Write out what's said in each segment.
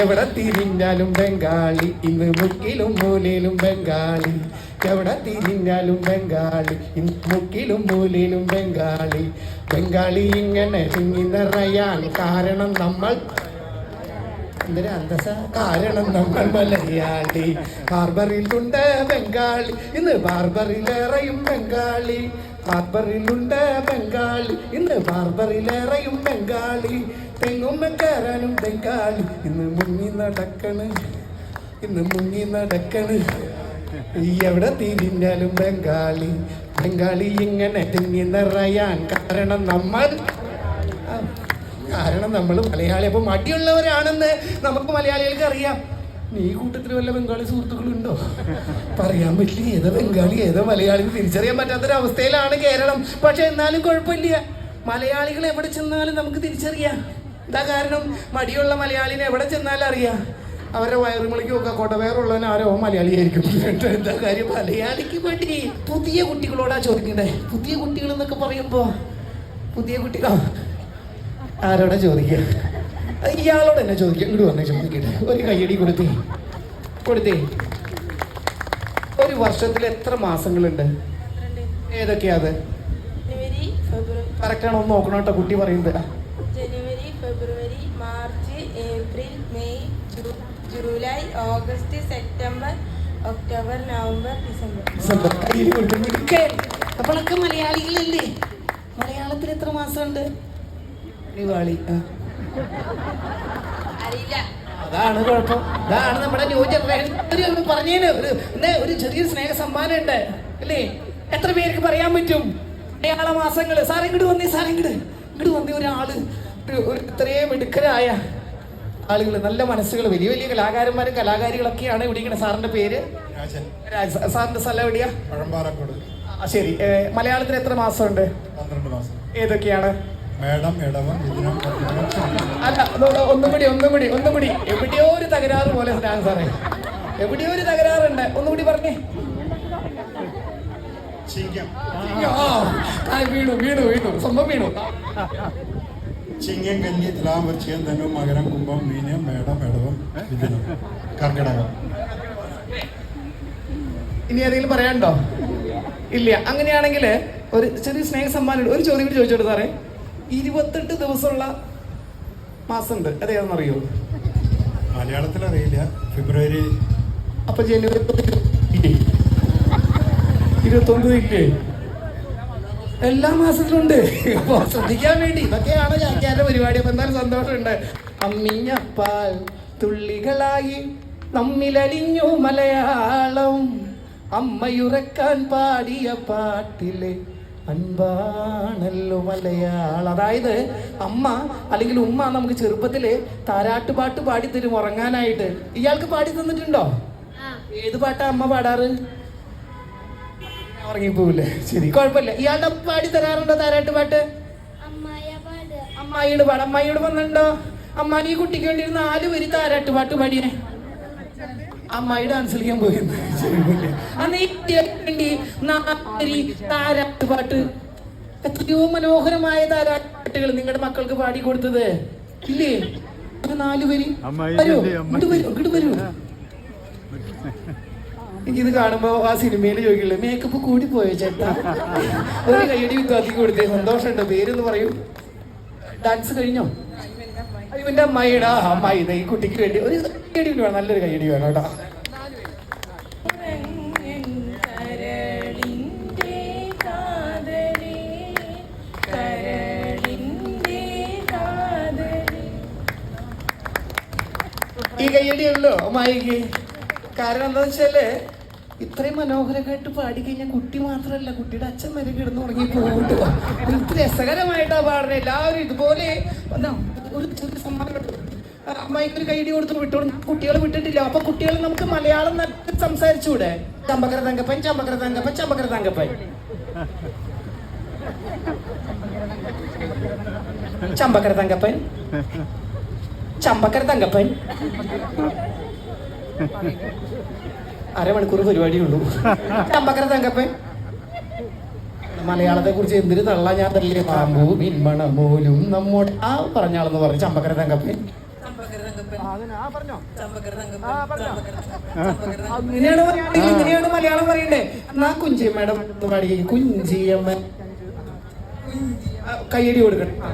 എവിടെ തിരിഞ്ഞാലും ബംഗാളി? ഇന്ന് മുക്കിലും മൂലയിലും ബംഗാളി. എവിടെ തിരിഞ്ഞാലും ബംഗാളി? ഇന്ന് മുക്കിലും മൂലയിലും ബംഗാളി. ബംഗാളി ഇങ്ങനെ തിങ്ങി നിറയാൻ കാരണം നമ്മൾ കാരണം നമ്മൾ മലയാളി. ബാർബറിലുണ്ട് ബംഗാളി. ഇന്ന് ബാർബറിലേറെയും ബംഗാളി. ബാർബറിലുണ്ട് ബംഗാളി. ഇന്ന് ബാർബറിലേറെയും ബംഗാളി. തെങ്ങും കയറാനും ബംഗാളി. ഇന്ന് മുങ്ങി നടക്കണ്. ഇന്ന് മുങ്ങി നടക്കണ്. ഈ എവിടെ തിരിഞ്ഞാലും ബംഗാളി. ബംഗാളി ഇങ്ങനെ തിങ്ങി നിറയാൻ കാരണം നമ്മൾ കാരണം നമ്മൾ മലയാളി. അപ്പൊ മടിയുള്ളവരാണെന്ന് നമുക്ക് മലയാളികൾക്ക് അറിയാം. നീ കൂട്ടത്തിൽ വല്ല ബംഗാളി സുഹൃത്തുക്കളുണ്ടോ? പറയാൻ പറ്റില്ല. ഏതോ ബംഗാളി? ഏതോ മലയാളി? തിരിച്ചറിയാൻ പറ്റാത്തൊരവസ്ഥയിലാണ് കേരളം. പക്ഷെ എന്നാലും കുഴപ്പമില്ല. മലയാളികൾ എവിടെ ചെന്നാലും നമുക്ക് തിരിച്ചറിയാം. എന്താ കാരണം? മടിയുള്ള മലയാളിനെ എവിടെ ചെന്നാലും അറിയാം. അവരുടെ വയറുമളിക്ക് നോക്കുക കൊടവേറുള്ളവൻ ആരോ മലയാളിയായിരിക്കും. ആയിരിക്കും എന്താ കാര്യം? മലയാളിക്ക് വേണ്ടി പുതിയ കുട്ടികളോടാ ചോദിക്കണ്ടേ പുതിയ കുട്ടികൾ എന്നൊക്കെ പറയുമ്പോ പുതിയ കുട്ടികളോ? ആരോടാ ചോദിക്കുക? ഇയാളോട് തന്നെ ചോദിക്കുക. ഇങ്ങോട്ട് വന്നേ ചോദിക്കട്ടെ. ഒരു കയ്യടി കൊടുത്തേ. കൊടുത്തേ. ഒരു വർഷത്തിൽ എത്ര മാസങ്ങളുണ്ട്? ഏതൊക്കെയാ അത്? കറക്റ്റ് ഫെബ്രുവരി. കറക്റ്റാണോ ഒന്ന് നോക്കണം കേട്ടോ കുട്ടി പറയുന്നത്. April May July August September October November December. അപ്പോഴൊക്കെ മലയാളികളല്ലേ? മലയാളത്തിൽ എത്ര മാസമുണ്ട്? ദിവാളി. അറിയില്ല. അതാണ് കുഴപ്പം. അതാണ് നമ്മുടെ ന്യൂ ജനറേഷൻ. ഒരു പറഞ്ഞേന് ഒരു ഒരു ചെറിയൊരു സ്നേഹ സമ്മാനം ഉണ്ട് അല്ലേ? എത്ര പേർക്ക് പറയാൻ പറ്റും? മലയാള മാസങ്ങൾ. സാർ ഇങ്ങോട്ട് വന്നേ സാർ ഇങ്ങോട്ട് ഇങ്ങോട്ട് വന്നേ ഒരാൾ. ഒരു ഒരു ഇത്രയും മിടുക്കരായ ആളുകൾ നല്ല മനസ്സുകൾ വലിയ വലിയ കലാകാരന്മാരും കലാകാരികളൊക്കെയാണ് ഇവിടെ ഇങ്ങനെ സാറിന്റെ പേര്? സാറിന്റെ സ്ഥലം എവിടെയാ? ശരി. മലയാളത്തിന് എത്ര മാസമുണ്ട്? ഏതൊക്കെയാണ്? അല്ല ഒന്നും കൂടി ഒന്നും കൂടി ഒന്നും കൂടി. എവിടെയോ ഒരു തകരാറ് പോലെ സാറേ. എവിടെയോ ഒരു തകരാറുണ്ട്. ഒന്നും കൂടി പറഞ്ഞേ. വീണു വീണു വീണു. സംഭവം വീണു. ചിങ്ങം കഞ്ഞി തുലാം വൃശ്ചികം ധനു മകരം കുംഭം മീനം മേടം മേടവം മിഥുനം കർക്കിടകം. ഇനി ഏതെങ്കിലും പറയാനുണ്ടോ? ഇല്ല. അങ്ങനെയാണെങ്കിൽ ഒരു ചെറിയ സ്നേഹ സമ്മാനം ഒരു ചോദ്യം കൂടി ചോദിച്ചോട്ട് സാറേ? ഇരുപത്തെട്ട് ദിവസമുള്ള മാസമുണ്ട്. അതേതാണെന്നറിയോ മലയാളത്തിൽ അറിയില്ല. ഫെബ്രുവരി അപ്പൊ ജനുവരി ഇരുപത്തൊമ്പത് ഇല്ലേ? എല്ലാ മാസത്തിലുണ്ട്. അപ്പൊ ശ്രദ്ധിക്കാൻ വേണ്ടി. ഇതൊക്കെയാണ് ഞാന്റെ പരിപാടി. അപ്പൊ എന്തായാലും സന്തോഷമുണ്ട്. അമ്മിഞ്ഞപ്പാൽ തുള്ളികളായി നമ്മിലലിഞ്ഞു മലയാളം. അമ്മയുറക്കാൻ പാടിയ പാട്ടിലെ അൻപാണല്ലോ മലയാളം. അതായത് അമ്മ അല്ലെങ്കിൽ ഉമ്മ നമുക്ക് ചെറുപ്പത്തിൽ താരാട്ടുപാട്ട് പാടിത്തരും ഉറങ്ങാനായിട്ട്. ഇയാൾക്ക് പാടി തന്നിട്ടുണ്ടോ? ഏത് പാട്ടാ അമ്മ പാടാറ്? ഉറങ്ങിപ്പോവില്ലേ? ശരി കുഴപ്പമില്ല. ഇയാളുടെ പാടി തരാറുണ്ടോ താരാട്ട് പാട്ട്? അമ്മായിയോട് പാടാം. അമ്മായിയോട് വന്നിട്ടുണ്ടോ? അമ്മാനി ഈ കുട്ടിക്ക് വേണ്ടി ഒരു നാല് പേര് താരാട്ട് പാട്ട് പാടിയേ. അമ്മായി ഡാൻസ് കളിക്കാൻ പോയിരുന്നു? അന്ന് ഈ വേണ്ടി നാല് താരാട്ട് പാട്ട്. എത്രയോ മനോഹരമായ താരാട്ട് പാട്ടുകൾ നിങ്ങളുടെ മക്കൾക്ക് പാടി കൊടുത്തത്. ഇല്ലേ? നാലുപേര് വരൂ. ഇങ്ങോട്ട് വരൂ. ഇങ്ങോട്ട് വരൂ. എനിക്കിത് കാണുമ്പോ ആ സിനിമയിൽ ചോദിക്കില്ലേ മേക്കപ്പ് കൂടി പോയോ ചേട്ടാ? ഒരു കൈയടി വിദ്വാത്തി കൊടുത്തേ സന്തോഷമുണ്ട് പേരെന്ന് പറയൂ. ഡാൻസ് കഴിഞ്ഞോ? ഇവന്റെ അമ്മായിടാ അമ്മായി ഈ കുട്ടിക്ക് വേണ്ടി ഒരു കൈയടി വേണം നല്ലൊരു കൈയടി വേണം കേട്ടോ. ഈ കൈയടി ഉള്ളോ അമ്മായിക്ക് കാരണം എന്താ വെച്ചാൽ ഇത്രയും മനോഹരമായിട്ട് പാടി കഴിഞ്ഞാൽ കുട്ടി മാത്രമല്ല കുട്ടിയുടെ അച്ഛൻ വരെ കിടന്ന് ഉറങ്ങി പോകുന്നു ഇത് രസകരമായിട്ടാണ് പാടുന്നത് എല്ലാവരും ഇതുപോലെ ഒരു അമ്മായിക്ക് ഒരു കൈഡി കൊടുത്ത് വിട്ടോളൂ. കുട്ടികൾ വിട്ടിട്ടില്ല. അപ്പൊ കുട്ടികൾ നമുക്ക് മലയാളം സംസാരിച്ചൂടെ ചമ്പക്കര തങ്കപ്പൻ ചമ്പക്കര തങ്കപ്പൻ ചമ്പക്കര തങ്കപ്പൻ. ചമ്പക്കര തങ്കപ്പൻ. ചമ്പക്കര തങ്കപ്പൻ. അരമണിക്കൂർ പരിപാടിയുള്ളൂ അമ്പക്കര തങ്കപ്പൻ മലയാളത്തെ കുറിച്ച് എന്തിനു തള്ള ഞാൻ തല്ലേ പാമ്പു മിൻമണ പോലും നമ്മോട് ആ പറഞ്ഞാളെന്ന് പറഞ്ഞു ചമ്പക്കര തങ്കപ്പൻ ഇങ്ങനെയാണ് മലയാളം പറയണ്ടേ? എന്നാ കുഞ്ചിയമ്മയുടെ പാടി കുഞ്ചിയമ്മ. കയ്യടി കൊടുക്കണം ആ.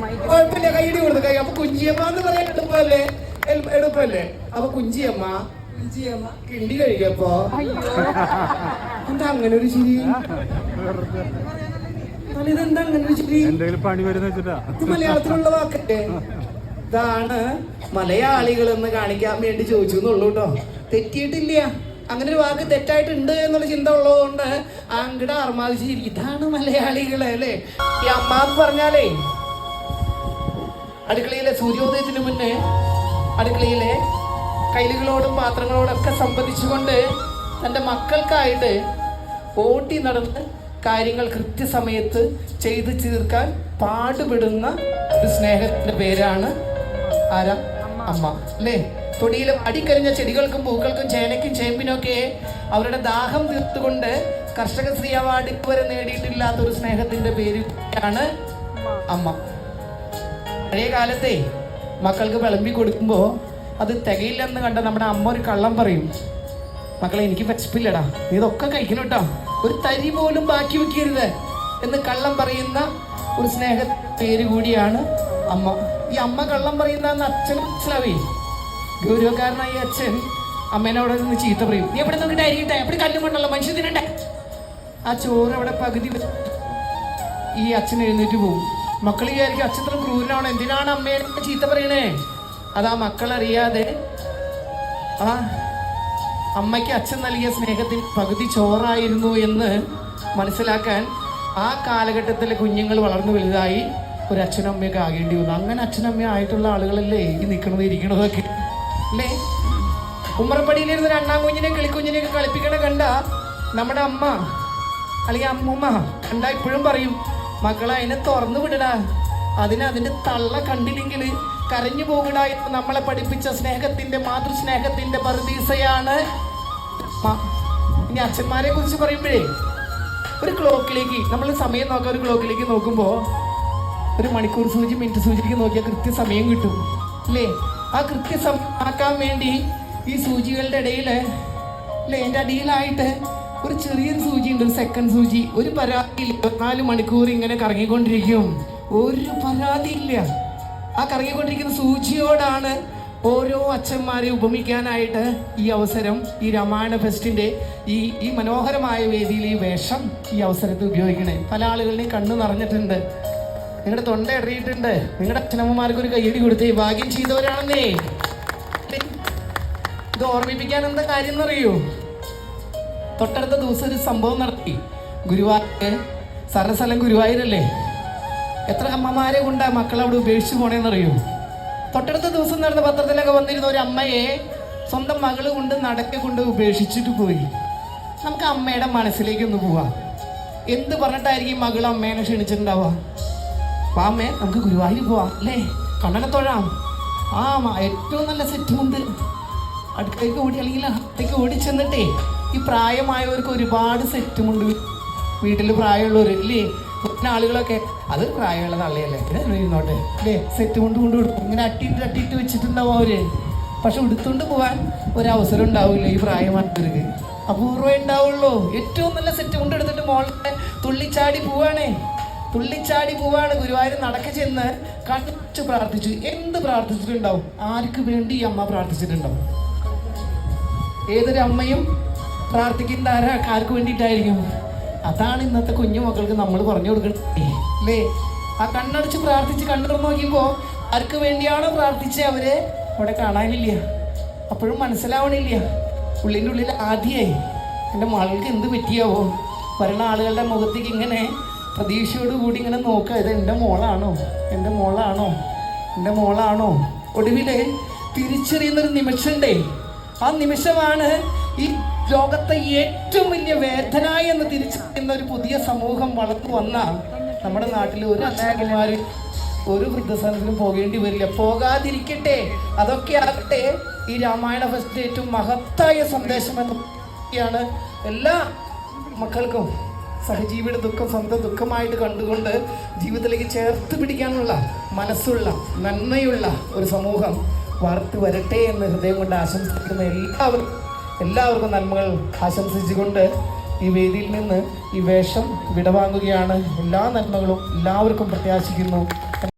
കുഴപ്പമില്ല കയ്യടി കൊടുത്തു കൈ. അപ്പൊ കുഞ്ചിയമ്മ എന്ന് പറയാൻ എളുപ്പമല്ലേ എളു- എളുപ്പമല്ലേ അപ്പൊ കുഞ്ചിയമ്മ കുഞ്ചിയമ്മ. കിണ്ടി കഴിക്കപ്പോ എന്താ അങ്ങനെ ഒരു ചിരി? അല്ല, ഇതെന്താ അങ്ങനെ ഒരു ചിരി? എന്തെങ്കിലും പണി വരുന്ന ഇത് മലയാളത്തിലുള്ള വാക്കല്ലേ? ഇതാണ് മലയാളികൾ എന്ന് കാണിക്കാൻ വേണ്ടി ചോദിച്ചു എന്നുള്ളൂ കേട്ടോ. തെറ്റിയിട്ടില്ല. അങ്ങനെ ഒരു വാക്ക് തെറ്റായിട്ടുണ്ട് എന്നുള്ള ചിന്ത ഉള്ളതുകൊണ്ട് അങ്ങടെ അർമാദിച്ചിരിക്കും ഇതാണ് മലയാളികളെ അല്ലേ? ഈ അമ്മ എന്ന് പറഞ്ഞാലേ അടുക്കളയിലെ സൂര്യോദയത്തിന് മുന്നേ അടുക്കളയിലെ കൈലുകളോടും പാത്രങ്ങളോടൊക്കെ സംബന്ധിച്ചുകൊണ്ട് തന്റെ മക്കൾക്കായിട്ട് ഓട്ടി നടന്ന് കാര്യങ്ങൾ കൃത്യസമയത്ത് ചെയ്തു തീർക്കാൻ പാടുപെടുന്ന ഒരു സ്നേഹത്തിന്റെ പേരാണ് ആരാ? അമ്മ. അല്ലേ? തൊടിയിലെ അടിക്കരിഞ്ഞ ചെടികൾക്കും പൂക്കൾക്കും ചേനയ്ക്കും ചേമ്പിനൊക്കെ അവരുടെ ദാഹം തീർത്തുകൊണ്ട് കർഷക ശ്രീ അവാർഡ് ഇതുവരെ നേടിയിട്ടില്ലാത്ത ഒരു സ്നേഹത്തിന്റെ പേരാണ് അമ്മ. പഴയ കാലത്തെ മക്കൾക്ക് വിളമ്പി കൊടുക്കുമ്പോൾ അത് തികയില്ലെന്ന് കണ്ട നമ്മുടെ അമ്മ ഒരു കള്ളം പറയും. മക്കളെ എനിക്ക് വിശപ്പില്ലടാ. നീ ഇതൊക്കെ കഴിക്കണം കേട്ടോ ഒരു തരി പോലും ബാക്കി വെക്കരുത്. എന്ന് കള്ളം പറയുന്ന ഒരു സ്നേഹ പേര് കൂടിയാണ് അമ്മ. ഈ അമ്മ കള്ളം പറയുന്ന അച്ഛൻ മനസ്സിലാവേ? ഗൗരവക്കാരനായി അച്ഛൻ അമ്മേനോട് നിന്ന് ചീത്ത പറയും. നീ എവിടെ നോക്കിട്ട് അരിയിട്ടെ എവിടെ കല്ലും കൊണ്ടല്ലോ മനുഷ്യ തിന്നണ്ടേ? ആ ചോറ് അവിടെ പകുതി ഈ അച്ഛൻ എഴുന്നേറ്റ് പോകും മക്കൾ വിചാരിക്കും അച്ഛൻ ക്രൂരനാണോ? എന്തിനാണ് അമ്മേനെ ചീത്ത പറയണേ? അതാ മക്കൾ അറിയാതെ. ആ അമ്മയ്ക്ക് അച്ഛൻ നൽകിയ സ്നേഹത്തിൽ പകുതി ചോറായിരുന്നു എന്ന് മനസ്സിലാക്കാൻ ആ കാലഘട്ടത്തിലെ കുഞ്ഞുങ്ങൾ വളർന്നു വലുതായി ഒരു അച്ഛനും അമ്മയൊക്കെ ആകേണ്ടി വന്നു. അങ്ങനെ അച്ഛനും അമ്മയും ആയിട്ടുള്ള ആളുകളല്ലേ ഈ നിൽക്കണത് ഇരിക്കണതൊക്കെ? അല്ലേ? ഉമ്മറപ്പടിയിലിരുന്ന് രണ്ടാം കുഞ്ഞിനെ കിളിക്കുഞ്ഞിനെയൊക്കെ കളിപ്പിക്കണ കണ്ട നമ്മുടെ അമ്മ അല്ലെങ്കിൽ അമ്മൂമ്മ കണ്ടാ ഇപ്പോഴും പറയും മക്കളെ അതിനെ തുറന്നു വിടടാ അതിന് അതിന്റെ തള്ള കണ്ടില്ലെങ്കിൽ കരഞ്ഞു പോകടാ എന്ന് നമ്മളെ പഠിപ്പിച്ച സ്നേഹത്തിന്റെ മാതൃസ്നേഹത്തിന്റെ പറുദീസയാണ്. ഇനി അച്ഛന്മാരെ കുറിച്ച് പറയുമ്പോഴേ ഒരു ക്ലോക്കിലേക്ക് നമ്മൾ സമയം നോക്കാം ഒരു ക്ലോക്കിലേക്ക് നോക്കുമ്പോൾ ഒരു മണിക്കൂർ സൂചി മിനിറ്റ് സൂചിക്ക് നോക്കിയാൽ കൃത്യസമയം കിട്ടും അല്ലേ? ആ കൃത്യസമയം ആക്കാൻ വേണ്ടി ഈ സൂചികളുടെ ഇടയിൽ അല്ലേ? എന്റെ അടിയിലായിട്ട് ഒരു ചെറിയൊരു സൂചി ഉണ്ട് ഒരു സെക്കൻഡ് സൂചി. ഒരു പരാതി ഇല്ല. ഇരുപത്തിനാല് മണിക്കൂർ ഇങ്ങനെ കറങ്ങിക്കൊണ്ടിരിക്കും. ഒരു പരാതി ഇല്ല. ആ കറങ്ങിക്കൊണ്ടിരിക്കുന്ന സൂചിയോടാണ് ഓരോ അച്ഛന്മാരെ ഉപമിക്കാനായിട്ട് ഈ അവസരം ഈ രാമായണ ഫെസ്റ്റിന്റെ ഈ ഈ മനോഹരമായ വേദിയിൽ ഈ വേഷം ഈ അവസരത്തിൽ ഉപയോഗിക്കണേ. പല ആളുകളുടെയും കണ്ണു നിറഞ്ഞിട്ടുണ്ട്. നിങ്ങളുടെ തൊണ്ട ഇടറിയിട്ടുണ്ട് നിങ്ങളുടെ അച്ഛനമ്മമാർക്ക് ഒരു കയ്യടി കൊടുത്തേ ഭാഗ്യം ചെയ്തവരാണെന്നേ. ഇത് ഓർമ്മിപ്പിക്കാൻ എന്താ കാര്യം എന്നറിയോ? തൊട്ടടുത്ത ദിവസം ഒരു സംഭവം നടത്തി. ഗുരുവായൂർ സർവസ്ഥലം ഗുരുവായൂരല്ലേ? എത്ര അമ്മമാരെ കൊണ്ടാ മക്കളെ അവിടെ ഉപേക്ഷിച്ച് പോണേന്നറിയോ? തൊട്ടടുത്ത ദിവസം നടന്ന പത്രത്തിലൊക്കെ വന്നിരുന്ന ഒരു അമ്മയെ സ്വന്തം മകൾ കൊണ്ട് നടക്കെ കൊണ്ട് ഉപേക്ഷിച്ചിട്ട് പോയി. നമുക്ക് അമ്മയുടെ മനസ്സിലേക്ക് ഒന്ന് പോവാം. എന്ത് പറഞ്ഞിട്ടായിരിക്കും മകൾ അമ്മേനെ ക്ഷണിച്ചിട്ടുണ്ടാവുക? അപ്പം അമ്മേ നമുക്ക് ഗുരുവായൂർ പോവാം അല്ലേ? കണ്ണനെ തൊഴാം. ആ ഏറ്റവും നല്ല സെറ്റുമുണ്ട് അടുക്കളയ്ക്ക് ഓടി അല്ലെങ്കിൽ അടുത്തേക്ക് ഓടി ചെന്നിട്ടേ ഈ പ്രായമായവർക്ക് ഒരുപാട് സെറ്റുമുണ്ട്. വീട്ടിൽ പ്രായമുള്ളവർ ഇല്ലേ പിന്നെ ആളുകളൊക്കെ അത് പ്രായമുള്ള തള്ളിയല്ലേ? ഇരുന്നോട്ടെ. അല്ലേ സെറ്റ് കൊണ്ട് കൊണ്ട് ഇങ്ങനെ അട്ടിയിട്ട് അട്ടിയിട്ട് വെച്ചിട്ടുണ്ടാവും അവർ. പക്ഷെ എടുത്തുകൊണ്ട് പോകാൻ ഒരവസരം ഉണ്ടാവില്ല ഈ പ്രായമായവർക്ക്. അപൂർവം ഉണ്ടാവുള്ളൂ. ഏറ്റവും നല്ല സെറ്റ് കൊണ്ട് എടുത്തിട്ട് മോളെ തുള്ളിച്ചാടി പോവാണേ. തുള്ളിച്ചാടി പോവാണ്. ഗുരുവായൂർ നടക്ക ചെന്ന് കണ്ണു പ്രാർത്ഥിച്ചു. എന്ത് പ്രാർത്ഥിച്ചിട്ടുണ്ടാവും? ആർക്ക് വേണ്ടി ഈ അമ്മ പ്രാർത്ഥിച്ചിട്ടുണ്ടാവും? ഏതൊരു അമ്മയും പ്രാർത്ഥിക്കുന്ന ആരാ? ആർക്ക് വേണ്ടിയിട്ടായിരിക്കും? അതാണ് ഇന്നത്തെ കുഞ്ഞു മക്കൾക്ക് നമ്മൾ പറഞ്ഞു കൊടുക്കണേ അല്ലേ? ആ കണ്ണടച്ച് പ്രാർത്ഥിച്ച് കണ്ണു നോക്കിയപ്പോൾ ആർക്ക് വേണ്ടിയാണോ പ്രാർത്ഥിച്ചത് അവരെ? അവിടെ കാണാനില്ല. അപ്പോഴും മനസ്സിലാവണില്ല. ഉള്ളിന്റെ ഉള്ളിൽ ആദ്യമായി എന്റെ മകൾക്ക് എന്ത് പറ്റിയാവോ? വരണ ആളുകളുടെ മുഖത്തേക്ക് ഇങ്ങനെ പ്രതീക്ഷയോട് കൂടി ഇങ്ങനെ നോക്കുക. ഇത് എന്റെ മോളാണോ? എന്റെ മോളാണോ? എന്റെ മോളാണോ? ഒടുവിൽ തിരിച്ചറിയുന്നൊരു നിമിഷമുണ്ടേ. ആ നിമിഷമാണ് ഈ ലോകത്തെ ഏറ്റവും വലിയ വേദന എന്ന് തിരിച്ചറിയുന്ന ഒരു പുതിയ സമൂഹം വളർന്നു വന്നാൽ നമ്മുടെ നാട്ടിൽ ഒരു അച്ഛനമ്മമാര് ഒരു വൃദ്ധസ്ഥാനത്തിനും പോകേണ്ടി വരില്ല. പോകാതിരിക്കട്ടെ. അതൊക്കെ ആകട്ടെ. ഈ രാമായണ ഫസ്റ്റ് ഏറ്റവും മഹത്തായ സന്ദേശം എന്ന് ാണ് എല്ലാ മക്കൾക്കും സഹജീവിയുടെ ദുഃഖം സ്വന്തം ദുഃഖമായിട്ട് കണ്ടുകൊണ്ട് ജീവിതത്തിലേക്ക് ചേർത്ത് പിടിക്കാനുള്ള മനസ്സുള്ള നന്മയുള്ള ഒരു സമൂഹം വാർത്തു വരട്ടെ എന്ന് ഹൃദയം കൊണ്ട് ആശംസിക്കുന്ന എല്ലാവർക്കും എല്ലാവർക്കും നന്മകൾ ആശംസിച്ചുകൊണ്ട് ഈ വേദിയിൽ നിന്ന് ഈ വേഷം വിടവാങ്ങുകയാണ്. എല്ലാ നന്മകളും എല്ലാവർക്കും പ്രത്യാശിക്കുന്നു.